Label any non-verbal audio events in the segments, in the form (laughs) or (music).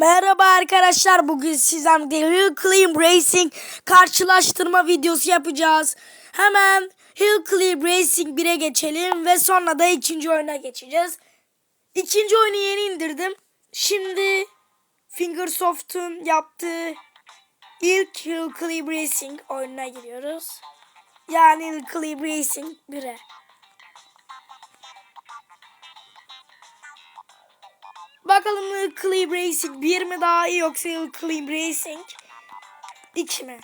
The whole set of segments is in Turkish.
Merhaba arkadaşlar bugün sizden Hill Climb Racing karşılaştırma videosu yapacağız. Hemen Hill Climb Racing 1'e geçelim ve sonra da ikinci oyuna geçeceğiz. İkinci oyunu yeni indirdim. Şimdi Fingersoft'un yaptığı ilk Hill Climb Racing oyununa giriyoruz. Yani Hill Climb Racing 1'e. Bakalım Climb Racing 1 mi daha iyi yoksa Climb Racing 2 mi?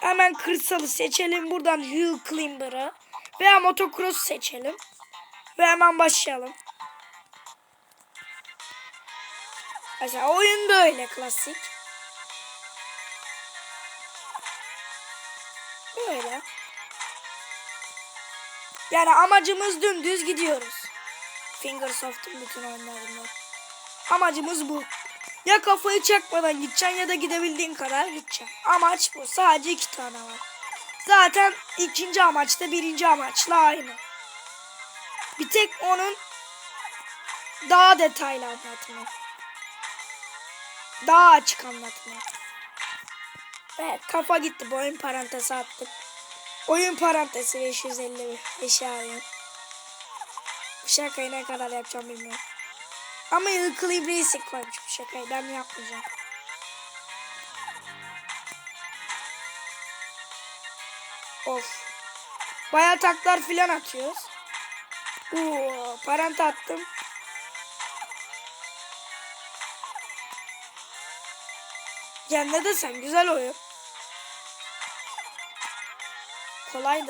Hemen kırsalı seçelim. Buradan Hill Climber'ı veya motocross seçelim. Ve hemen başlayalım. Mesela oyun böyle klasik. Böyle. Yani amacımız dümdüz gidiyoruz. Fingersoft'un bütün oyunlarında. Amacımız bu. Ya kafayı çakmadan gideceksin ya da gidebildiğin kadar gideceksin. Amaç bu. Sadece iki tane var. Zaten ikinci amaç da birinci amaçla aynı. Bir tek onun daha detaylı anlatımı. Daha açık anlatımı. Evet kafa gitti. Bu oyun parantezi attık. Oyun parantezi 550 eşya bu şakayı ne kadar yapacağım bilmiyorum. Ama Clip Racing koymuş bu şakayı. Ben yapmayacağım. Of. Baya taklar filan atıyoruz. Oo, parant attım. Ya ne desem güzel oyun. Kolay.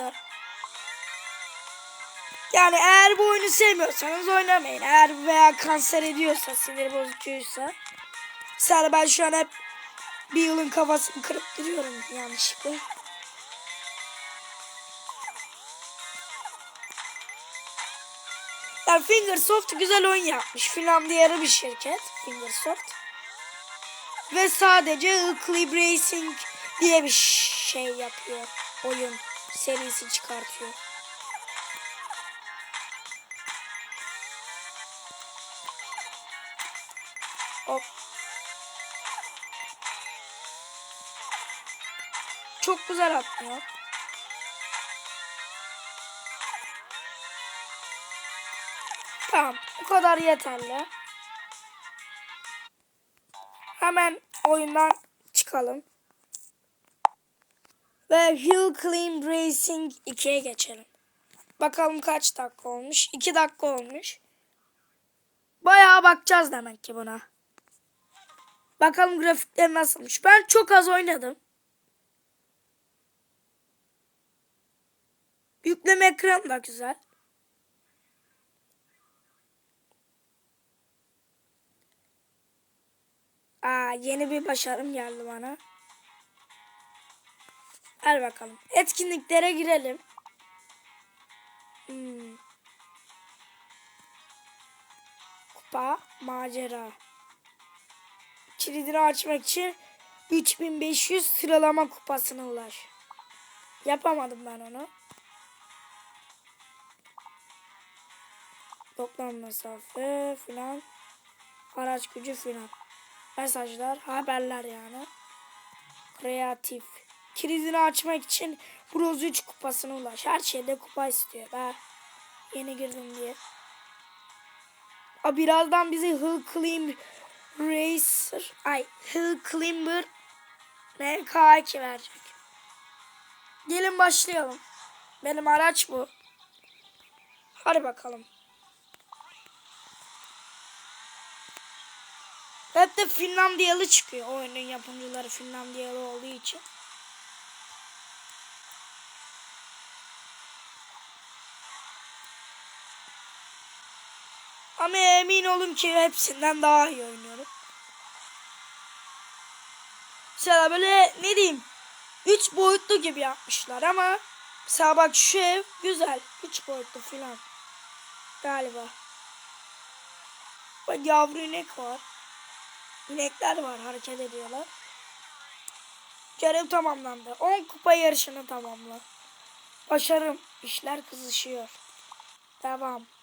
Yani eğer bu oyunu sevmiyorsanız oynamayın. Eğer veya kanser ediyorsa, sinir bozucuysa. Mesela ben şu an hep bir yılın kafasını kırıp duruyorum yanlışlıkla. Yani Fingersoft güzel oyun yapmış. Finlandiyalı bir şirket Fingersoft. Ve sadece Clip Racing diye bir şey yapıyor. Oyun serisi çıkartıyor. Hop. Çok güzel atlıyor. Tamam. Bu kadar yeterli. Hemen oyundan çıkalım. Ve Hill Climb Racing 2'ye geçelim. Bakalım kaç dakika olmuş. 2 dakika olmuş. Bayağı bakacağız demek ki buna. Bakalım grafikler nasılmış. Ben çok az oynadım. Yükleme ekranı da güzel. Aa, yeni bir başarım geldi bana. Hadi bakalım. Etkinliklere girelim. Hmm. Kupa, macera. Kilidini açmak için 3500 sıralama kupasına ulaş. Yapamadım ben onu. Toplam mesafe filan. Araç gücü filan. Mesajlar, haberler yani. Kreatif. Kilidini açmak için Bronz 3 kupasına ulaş. Her şeyde kupa istiyor. Ben yeni girdim diye. A birazdan bizi Hill Climb Racer ay Hill Climber MK2 verecek. Gelin başlayalım. Benim araç bu. Hadi bakalım. Hep de Finlandiyalı çıkıyor. Oyunun yapımcıları Finlandiyalı olduğu için. Ama emin olun ki hepsinden daha iyi oynuyorum. Mesela böyle ne diyeyim 3 boyutlu gibi yapmışlar ama mesela bak şu ev güzel 3 boyutlu filan galiba. Bak yavru inek var. İnekler var hareket ediyorlar. Görev tamamlandı. 10 kupa yarışını tamamla. Başarım. İşler kızışıyor. Devam.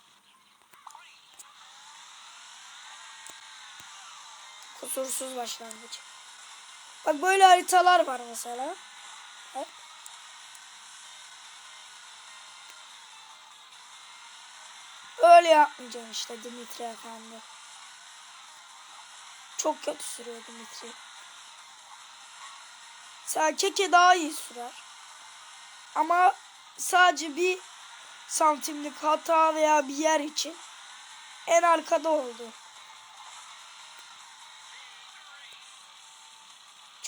Kusursuz başlangıç. Bak böyle haritalar var mesela. Bak. Öyle yapmayacağım işte Dimitri Efendi. Çok kötü sürüyor Dimitri. Keke daha iyi sürer. Ama sadece bir santimlik hata veya bir yer için en arkada oldu.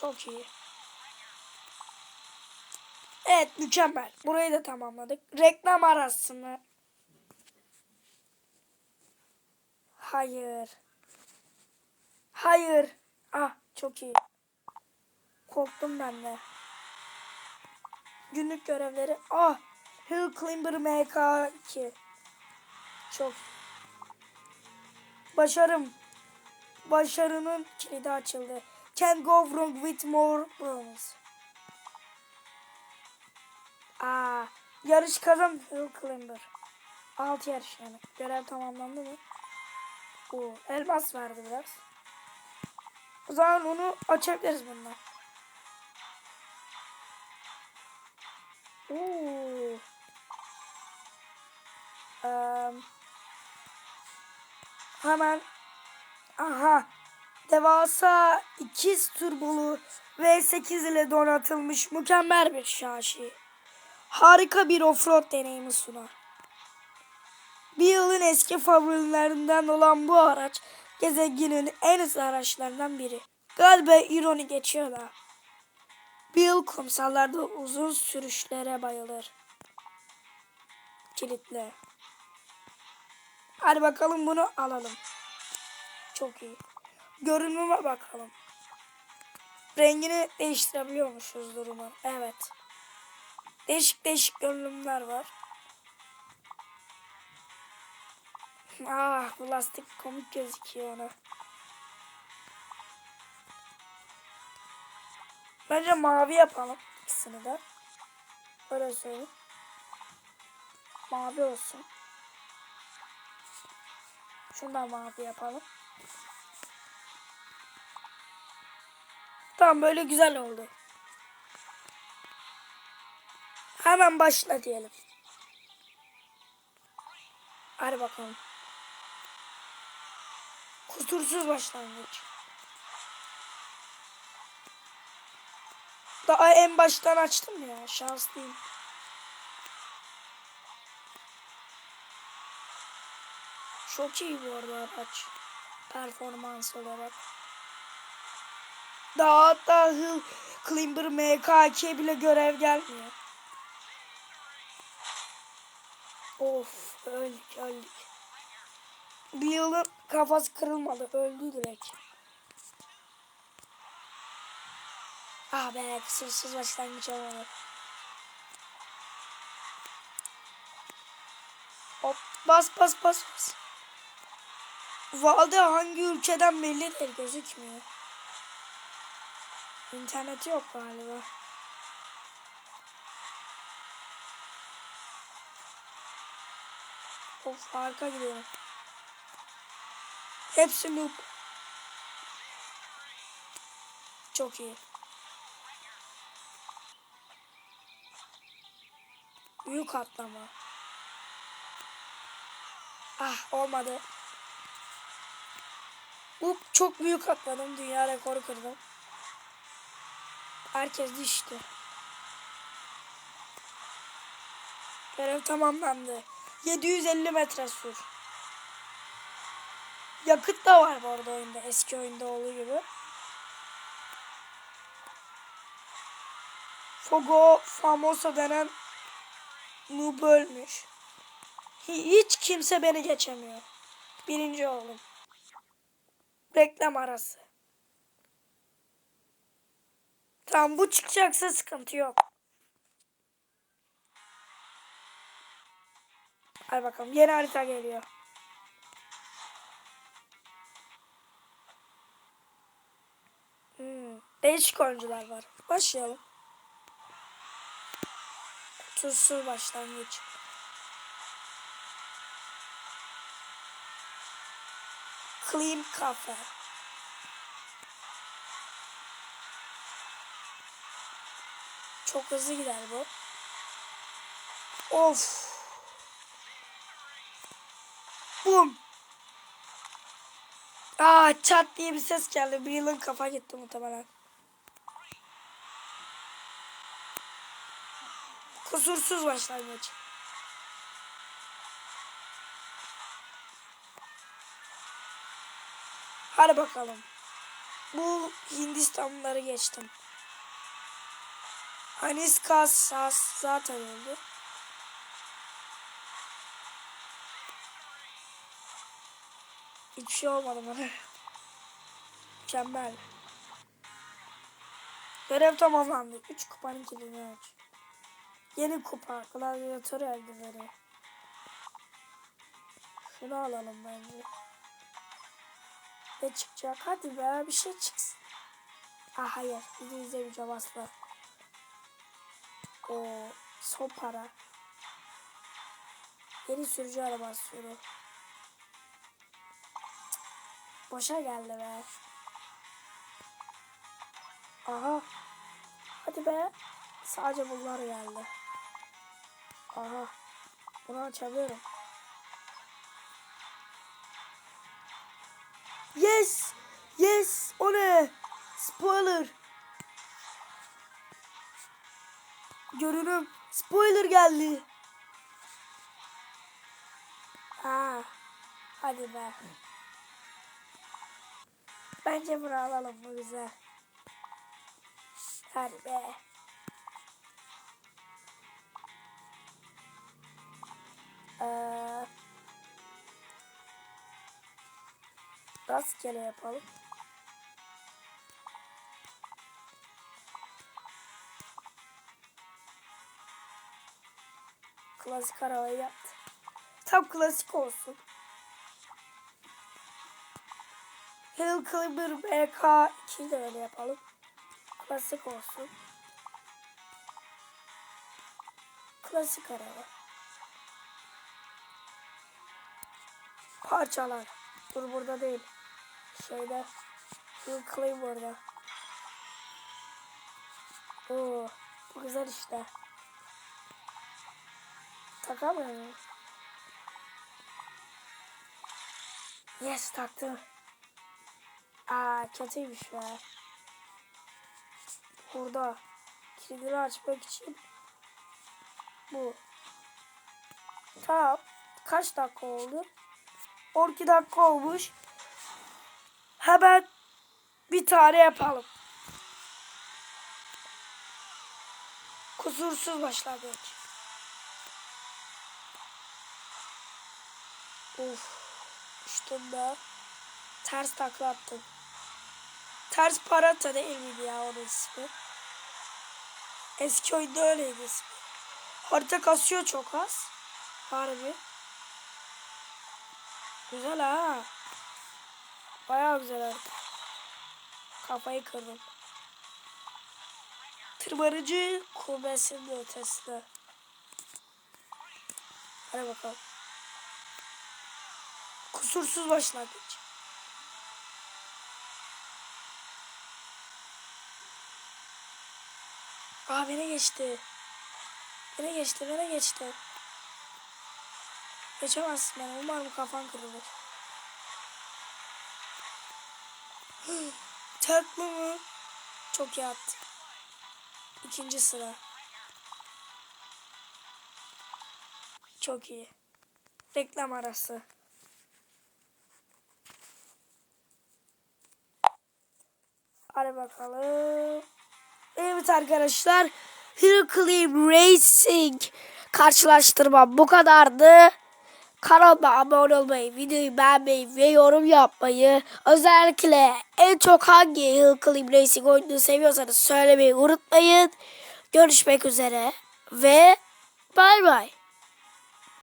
Çok iyi. Evet mükemmel. Burayı da tamamladık. Reklam arası mı? Hayır. Hayır. Ah çok iyi. Korktum ben de. Günlük görevleri. Ah. Hill Climber MK2. Çok. Başarım. Başarının kilidi açıldı. Can go wrong with more bronze. Aa, yarış kazan Hill Climber. Alt yarış yani. Görev tamamlandı mı? Oo, elmas verdi biraz. O zaman onu açabiliriz bundan. Oo. Eee, hemen aha devasa ikiz turbolu V8 ile donatılmış mükemmel bir şaşi. Harika bir offroad deneyimi sunar. Bir yılın eski favorilerinden olan bu araç gezegenin en hızlı araçlarından biri. Galiba ironi geçiyor da. Bill kumsallarda uzun sürüşlere bayılır. Kilitle. Hadi bakalım bunu alalım. Çok iyi. Görünüme bakalım. Rengini değiştirebiliyormuşuz durumu. Evet. Değişik değişik görünümler var. Ah bu lastik komik gözüküyor ona. Bence mavi yapalım ikisini de. Öyle söyleyeyim. Mavi olsun. Şunu da mavi yapalım. Tamam böyle güzel oldu. Hemen başla diyelim. Hadi bakalım. Kusursuz başlangıç. Daha en baştan açtım ya. Şanslıyım. Çok iyi bu arada araç. Performans olarak. Daha hatta Hill Climber MK2 bile görev gelmiyor. Of öldük öldük. Bir yılın kafası kırılmadı. Öldü direkt. Ah be kusursuz başlangıç olmadı. Hop bas bas bas bas. Valde hangi ülkeden belli değil gözükmüyor. İnterneti yok galiba. Of arka gidiyorum. Hepsi loop. Çok iyi. Büyük atlama. Ah olmadı. Bu çok büyük atladım. Dünya rekoru kırdım. Herkes düştü. Görev tamamlandı. 750 metre sür. Yakıt da var bu arada oyunda. Eski oyunda olduğu gibi. Fogo Famoso denen noob ölmüş. Hiç kimse beni geçemiyor. Birinci oldum. Reklam arası. Tamam bu çıkacaksa sıkıntı yok. Hadi bakalım yeni harita geliyor. Hmm, değişik oyuncular var. Başlayalım. Kutursuz başlangıç. Clean Cafe. Çok hızlı gider bu. Of. Bum. Aa çat diye bir ses geldi. Bir yılın kafa gitti muhtemelen. Kusursuz başlangıç. Hadi bakalım. Bu Hindistanlıları geçtim. Aniska Sas zaten öldü. Hiçbir şey olmadı bana. (laughs) Mükemmel. Görev tamamlandı. 3 kupanın kilini aç. Yeni kupa. Gladyatör eldiveni. Şunu alalım bence. Ne çıkacak? Hadi be bir şey çıksın. Ah hayır. İngilizce bir cevapla. O son para. Yeni sürücü animasyonu. Boşa geldi be. Aha. Hadi be. Sadece bunlar geldi. Aha. Bunu açabiliyorum. Yes. Yes. O ne? Spoiler. Görünüm. Spoiler geldi. Aa. Hadi be. Bence bunu alalım bu güzel. Hadi be. Ee, rastgele yapalım. Klasik arabayı yaptı. Tam klasik olsun. Hill Climber MK2 de öyle yapalım. Klasik olsun. Klasik araba. Parçalar. Dur burada değil. Şeyde. Hill Climber'da. Oo, bu güzel işte. Takamıyor muyum? Yes taktım. Aa kötüymüş be. Burada kilidini açmak için bu. Tamam. Kaç dakika oldu? 12 dakika olmuş. Hemen bir tane yapalım. Kusursuz başlangıç. Of. Üstünde ters takla attım. Ters parata değil miydi ya onun ismi? Eski oyunda öyleydi ismi. Harita kasıyor çok az. Harbi. Güzel ha. Bayağı güzel harita. Kafayı kırdım. Tırmanıcı kubbesinin ötesinde. Hadi bakalım. Kusursuz başlangıç. Aa beni geçti. Beni geçti, beni geçti. Geçemezsin beni. Umarım kafan kırılır. (gasps) Takla mı? Çok iyi attı. İkinci sıra. Çok iyi. Reklam arası. Hadi bakalım. Evet arkadaşlar. Hercules Racing karşılaştırma bu kadardı. Kanalıma abone olmayı, videoyu beğenmeyi ve yorum yapmayı özellikle en çok hangi Hercules Racing oyununu seviyorsanız söylemeyi unutmayın. Görüşmek üzere ve bay bay.